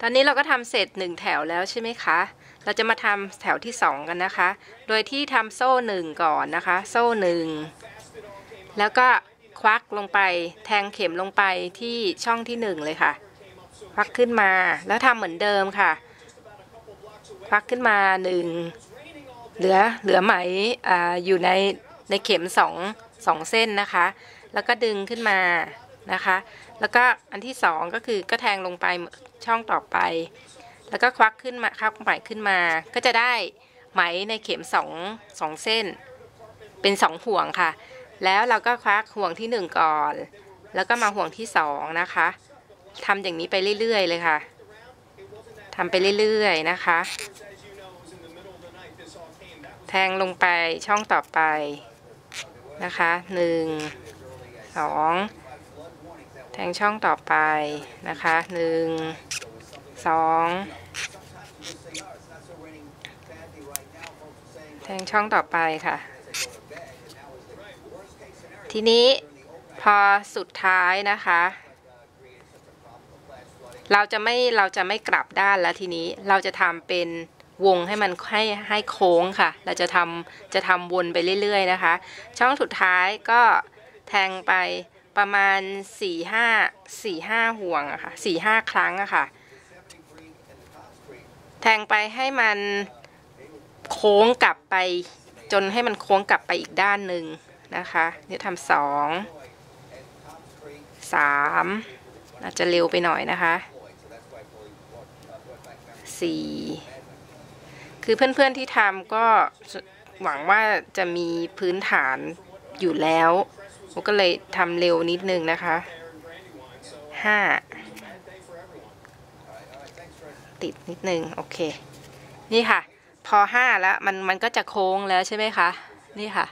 ตอนนี้เราก็ทำเสร็จหนึ่งแถวแล้วใช่ไหมคะ เราจะมาทำแถวที่สองกันนะคะ โดยที่ทำโซ่หนึ่งก่อนนะคะ โซ่หนึ่งแล้วก็ควักลงไปแทงเข็มลงไปที่ช่องที่หนึ่งเลยค่ะ ควักขึ้นมาแล้วทำเหมือนเดิมค่ะ ควักขึ้นมาหนึ่งเหลือเหลือไหมออยู่ในในเข็มสองสองเส้นนะคะ แล้วก็ดึงขึ้นมา นะคะ แล้วก็อันที่สองก็คือก็แทงลงไปช่องต่อไป แล้วก็ควักขึ้นมาควักไหมขึ้นมา ก็จะได้ไหมในเข็มสองสองเส้น เป็นสองห่วงค่ะ แล้วเราก็ควักห่วงที่หนึ่งก่อน แล้วก็มาห่วงที่สองนะคะทำอย่างนี้ไปเรื่อยๆเลยค่ะทำไปเรื่อยๆนะคะ แทงลงไปช่องต่อไปนะคะหนึ่งสอง แทงช่องต่อไปนะคะหนึ่งสองแทงช่องต่อไปค่ะ ทีนี้พอสุดท้ายนะคะ เราจะไม่เราจะไม่กลับด้านแล้วทีนี้เราจะทำเป็นวงให้มันให้ให้โค้งค่ะ เราจะทำจะทำวนไปเรื่อยๆนะคะ ช่องสุดท้ายก็แทงไป ประมาณสี่ห้าสี่ห้าห่วงอะค่ะสี่ห้าครั้งอะค่ะ แทงไปให้มันโค้งกลับไป จนให้มันโค้งกลับไปอีกด้านหนึ่งนะคะเดี๋ยทำสองสามอาจจะเร็วไปหน่อยนะคะสี่คือเพื่อนๆที่ทำก็หวังว่าจะมีพื้นฐานอยู่แล้ว ผมก็เลยทำเร็วนิดนึงนะคะห้าติดนิดนึงโอเค นี่ค่ะ พอห้าแล้วมันมันก็จะโค้งแล้วใช่ไหมคะนี่ค่ะ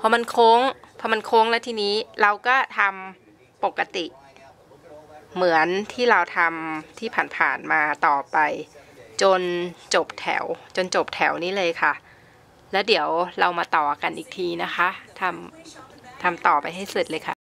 พอมันโค้ง พอมันโค้งแล้วทีนี้เราก็ทำปกติ เหมือนที่เราทำที่ผ่านๆมาต่อไป จนจบแถว จนจบแถวนี้เลยค่ะ แล้วเดี๋ยวเรามาต่อกันอีกทีนะคะทำ ทำต่อไปให้เสร็จเลยค่ะ